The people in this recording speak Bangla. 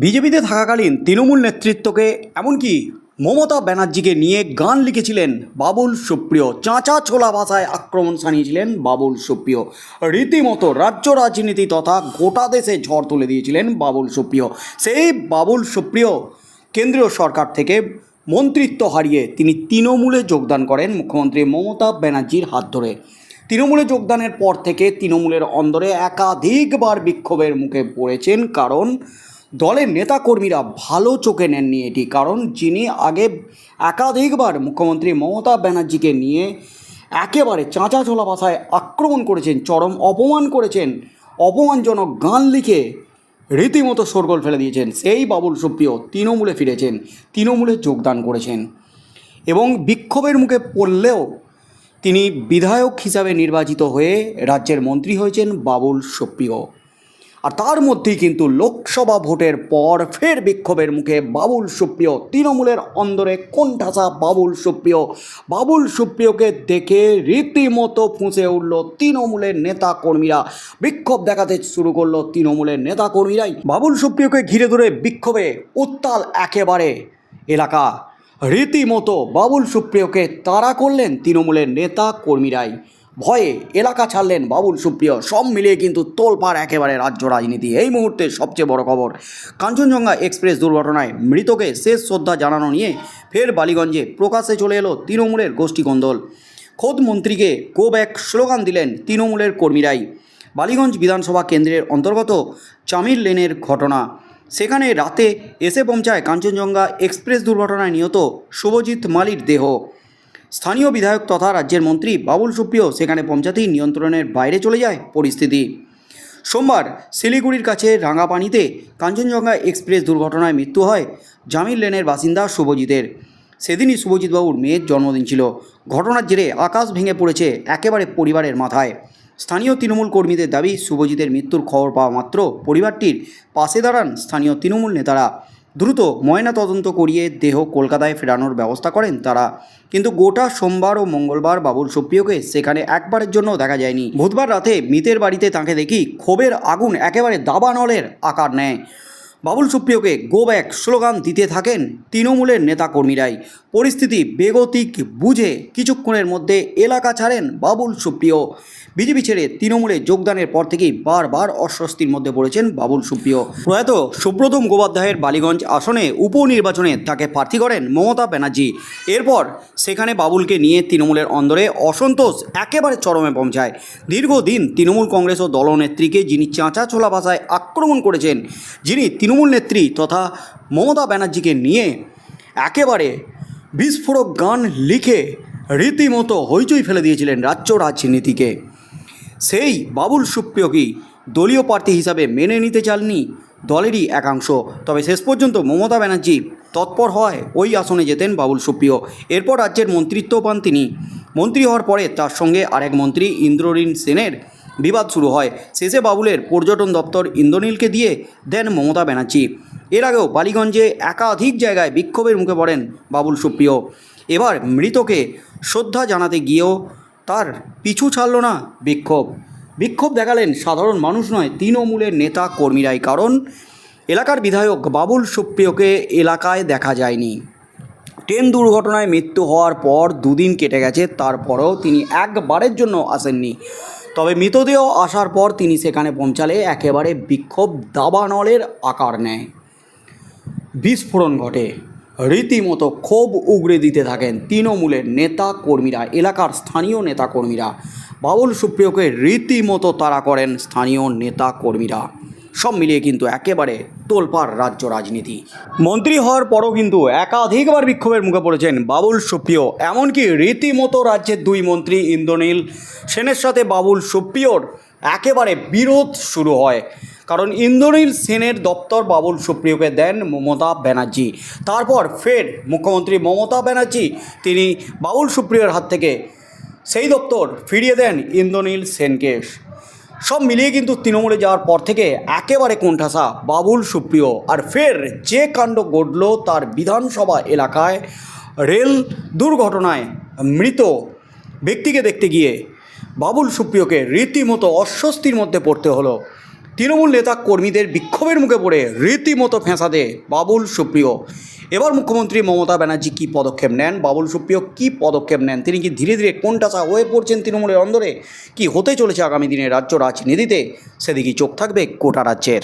বিজেপিতে থাকাকালীন তৃণমূল নেতৃত্বকে, এমনকি মমতা ব্যানার্জিকে নিয়ে গান লিখেছিলেন বাবুল সুপ্রিয়। চাঁচা ছোলা ভাষায় আক্রমণ সানিয়েছিলেন বাবুল সুপ্রিয়। রীতিমতো রাজ্য রাজনীতি তথা গোটা দেশে ঝড় তুলে দিয়েছিলেন বাবুল সুপ্রিয়। সেই বাবুল সুপ্রিয় কেন্দ্রীয় সরকার থেকে মন্ত্রিত্ব হারিয়ে তিনি তৃণমূলে যোগদান করেন মুখ্যমন্ত্রী মমতা ব্যানার্জির হাত ধরে। তৃণমূলে যোগদানের পর থেকে তৃণমূলের অন্দরে একাধিকবার বিক্ষোভের মুখে পড়েছেন কারণ দলের নেতাকর্মীরা ভালো চোখে নেননি এটি, কারণ যিনি আগে একাধিকবার মুখ্যমন্ত্রী মমতা ব্যানার্জিকে নিয়ে একেবারে চাঁচা ছোলা ভাষায় আক্রমণ করেছেন, চরম অপমান করেছেন, অপমানজনক গান লিখে রীতিমতো শোরগোল ফেলে দিয়েছেন, সেই বাবুল সুপ্রিয় তৃণমূলে ফিরেছেন, তৃণমূলে যোগদান করেছেন এবং বিক্ষোভের মুখে পড়লেও তিনি বিধায়ক হিসাবে নির্বাচিত হয়ে রাজ্যের মন্ত্রী হয়েছেন বাবুল সুপ্রিয়। আর তার মধ্যেই কিন্তু লোকসভা ভোটের পর ফের বিক্ষোভের মুখে বাবুল সুপ্রিয় তৃণমূলের অন্দরে কোণঠাসা বাবুল সুপ্রিয়। বাবুল সুপ্রিয়কে দেখে রীতিমতো ফুঁসে উঠল তৃণমূলের নেতা কর্মীরা বিক্ষোভ দেখাতে শুরু করল তৃণমূলের নেতা কর্মীরাই বাবুল সুপ্রিয়কে ঘিরে ধরে বিক্ষোভে উত্তাল একেবারে এলাকা। রীতিমতো বাবুল সুপ্রিয়কে তাড়া করলেন তৃণমূলের নেতা কর্মীরাই ভয়ে এলাকা ছাড়লেন বাবুল সুপ্রিয়। সব মিলিয়ে কিন্তু তোলপাড় একেবারে রাজ্য রাজনীতি। এই মুহূর্তে সবচেয়ে বড় খবর, কাঞ্চনজঙ্ঘা এক্সপ্রেস দুর্ঘটনায় মৃতকে শেষ শ্রদ্ধা জানানো নিয়ে ফের বালিগঞ্জে প্রকাশ্যে চলে এলো তৃণমূলের গোষ্ঠীকন্দল খোদ মন্ত্রীকে গো ব্যাক স্লোগান দিলেন তৃণমূলের কর্মীরাই। বালিগঞ্জ বিধানসভা কেন্দ্রের অন্তর্গত চামির লেনের ঘটনা। সেখানে রাতে এসে পৌঁছায় কাঞ্চনজঙ্ঘা এক্সপ্রেস দুর্ঘটনায় নিহত শুভজিৎ মালির দেহ। স্থানীয় বিধায়ক তথা রাজ্যের মন্ত্রী বাবুল সুপ্রিয় সেখানে পৌঁছাতেই নিয়ন্ত্রণের বাইরে চলে যায় পরিস্থিতি। সোমবার শিলিগুড়ির কাছে রাঙাপানিতে কাঞ্চনজঙ্ঘা এক্সপ্রেস দুর্ঘটনায় মৃত্যু হয় জামিল লেনের বাসিন্দা শুভজিতের। সেদিনই শুভজিৎবাবুর মেয়ের জন্মদিন ছিল। ঘটনার জেরে আকাশ ভেঙে পড়েছে একেবারে পরিবারের মাথায়। স্থানীয় তৃণমূল কর্মীদের দাবি, শুভজিতের মৃত্যুর খবর পাওয়া মাত্র পরিবারটির পাশে দাঁড়ান স্থানীয় তৃণমূল নেতারা। দ্রুত ময়না তদন্ত করিয়ে দেহ কলকাতায় ফেরানোর ব্যবস্থা করেন তারা। কিন্তু গোটা সোমবার ও মঙ্গলবার বাবুল সুপ্রিয়কে সেখানে একবারের জন্য দেখা যায়নি। বুধবার রাতে মিতের বাড়িতে তাকে দেখি ক্ষোভের আগুন একেবারে দাবানলের আকার নেয়। বাবুল সুপ্রিয়কে গো ব্যাক স্লোগান দিতে থাকেন তৃণমূলের নেতাকর্মীরাই। পরিস্থিতি বেগতিক বুঝে কিছুক্ষণের মধ্যে এলাকা ছাড়েন বাবুল সুপ্রিয়। বিজেপি ছেড়ে তৃণমূলে যোগদানের পর থেকেই বারবার অস্বস্তির মধ্যে পড়েছেন বাবুল সুপ্রিয়। প্রয়াত সুব্রত মুখোপাধ্যায়ের বালিগঞ্জ আসনে উপনির্বাচনে তাকে প্রার্থী করেন মমতা ব্যানার্জি। এরপর সেখানে বাবুলকে নিয়ে তৃণমূলের অন্দরে অসন্তোষ একেবারে চরমে পৌঁছায়। দীর্ঘদিন তৃণমূল কংগ্রেস ও দলনেত্রীকে যিনি চাঁচা ছোলা ভাষায় আক্রমণ করেছেন, যিনি তৃণমূল নেত্রী তথা মমতা ব্যানার্জিকে নিয়ে একেবারে বিস্ফোরক গান লিখে রীতিমতো হইচই ফেলে দিয়েছিলেন রাজ্য রাজনীতিকে। সেই বাবুল সুপ্রিয়কেই দলীয় প্রার্থী হিসাবে মেনে নিতে চাননি? দলেরই একাংশ। তবে শেষ পর্যন্ত মমতা ব্যানার্জি তৎপর হয় ওই আসনে যেতেন বাবুল সুপ্রিয়। এরপর রাজ্যের মন্ত্রিত্ব পান তিনি। মন্ত্রী হওয়ার পরে তার সঙ্গে আরেক মন্ত্রী ইন্দ্রনীল সেনের বিবাদ শুরু হয়। শেষে বাবুলের পর্যটন দপ্তর ইন্দ্রনীলকে দিয়ে দেন মমতা ব্যানার্জি। এর আগেও বালিগঞ্জে একাধিক জায়গায় বিক্ষোভের মুখে পড়েন বাবুল সুপ্রিয়। এবার মৃতকে শ্রদ্ধা জানাতে গিয়েও তার পিছু ছাড়ল না বিক্ষোভ। বিক্ষোভ দেখালেন সাধারণ মানুষ নয়, তৃণমূলের নেতা কর্মীরাই। কারণ এলাকার বিধায়ক বাবুল সুপ্রিয়কে এলাকায় দেখা যায়নি। ট্রেন দুর্ঘটনায় মৃত্যু হওয়ার পর দুদিন কেটে গেছে, তারপরেও তিনি একবারের জন্য আসেননি। তবে মৃতদেহ আসার পর তিনি সেখানে পৌঁছালে একেবারে বিক্ষোভ দাবানলের আকার নেয়। বিস্ফোরণ ঘটে। রীতিমতো ক্ষোভ উগড়ে দিতে থাকেন তৃণমূলের নেতা কর্মীরা, এলাকার স্থানীয় নেতা কর্মীরা। বাবুল সুপ্রিয়কে রীতিমতো তারা করেন স্থানীয় নেতা কর্মীরা। সব মিলিয়ে কিন্তু একেবারে তোলপাড় রাজ্য রাজনীতি। মন্ত্রী হওয়ার পরও কিন্তু একাধিকবার বিক্ষোভের মুখে পড়েছেন বাবুল সুপ্রিয়। এমনকি রীতিমতো রাজ্যের দুই মন্ত্রী ইন্দ্রনীল সেনের সাথে বাবুল সুপ্রিয়র একেবারে বিরোধ শুরু হয়। কারণ ইন্দ্রনীল সেনের দপ্তর বাবুল সুপ্রিয়কে দেন মমতা ব্যানার্জি। তারপর ফের মুখ্যমন্ত্রী মমতা ব্যানার্জি, তিনি বাবুল সুপ্রিয়র হাত থেকে সেই দপ্তর ফিরিয়ে দেন ইন্দ্রনীল সেনকে। সব মিলিয়ে কিন্তু তৃণমূলে যাওয়ার পর থেকে একেবারে কোণঠাসা, বাবুল, সুপ্রিয়। আর ফের যে কাণ্ড ঘটল তার বিধানসভা এলাকায়, রেল দুর্ঘটনায় মৃত ব্যক্তিকে দেখতে গিয়ে বাবুল, সুপ্রিয়কে রীতিমতো অস্বস্তির মধ্যে পড়তে হলো। তৃণমূল নেতা কর্মীদের বিক্ষোভের মুখে পড়ে রীতিমতো ফেঁসাদে বাবুল সুপ্রিয়। এবার মুখ্যমন্ত্রী মমতা ব্যানার্জি কী পদক্ষেপ নেন? বাবুল সুপ্রিয় কী পদক্ষেপ নেন? তিনি কি ধীরে ধীরে কোনটাচা হয়ে পড়ছেন তৃণমূলের অন্দরে? কি হতে চলেছে আগামী দিনে রাজ্য রাজনীতিতে? সেদিকেই চোখ থাকবে কোটা রাজ্যের।